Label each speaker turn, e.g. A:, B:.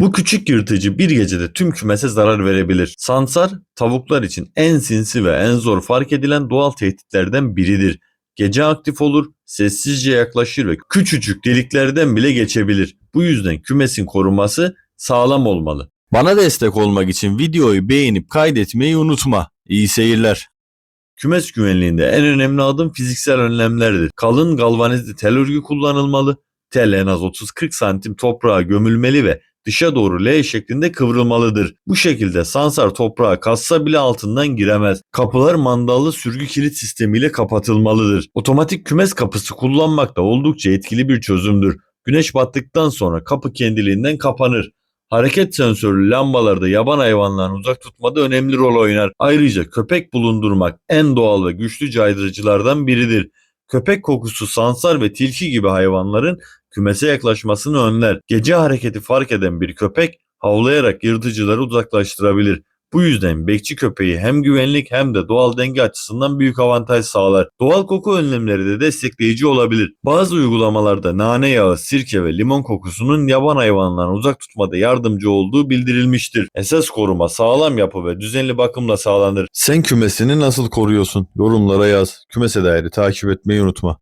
A: Bu küçük yırtıcı bir gecede tüm kümese zarar verebilir. Sansar, tavuklar için en sinsi ve en zor fark edilen doğal tehditlerden biridir. Gece aktif olur, sessizce yaklaşır ve küçücük deliklerden bile geçebilir. Bu yüzden kümesin koruması sağlam olmalı. Bana destek olmak için videoyu beğenip kaydetmeyi unutma. İyi seyirler. Kümes güvenliğinde en önemli adım fiziksel önlemlerdir. Kalın galvanizli tel örgü kullanılmalı. Tel en az 30-40 santim toprağa gömülmeli ve dışa doğru L şeklinde kıvrılmalıdır. Bu şekilde sansar toprağa kassa bile altından giremez. Kapılar mandallı sürgü kilit sistemiyle kapatılmalıdır. Otomatik kümes kapısı kullanmak da oldukça etkili bir çözümdür. Güneş battıktan sonra kapı kendiliğinden kapanır. Hareket sensörlü lambalarda yaban hayvanlarını uzak tutmada önemli rol oynar. Ayrıca köpek bulundurmak en doğal ve güçlü caydırıcılardan biridir. Köpek kokusu sansar ve tilki gibi hayvanların kümese yaklaşmasını önler. Gece hareketi fark eden bir köpek havlayarak yırtıcıları uzaklaştırabilir. Bu yüzden bekçi köpeği hem güvenlik hem de doğal denge açısından büyük avantaj sağlar. Doğal koku önlemleri de destekleyici olabilir. Bazı uygulamalarda nane yağı, sirke ve limon kokusunun yaban hayvanlarını uzak tutmada yardımcı olduğu bildirilmiştir. Esas koruma sağlam yapı ve düzenli bakımla sağlanır. Sen kümesini nasıl koruyorsun? Yorumlara yaz. Kümese dair takip etmeyi unutma.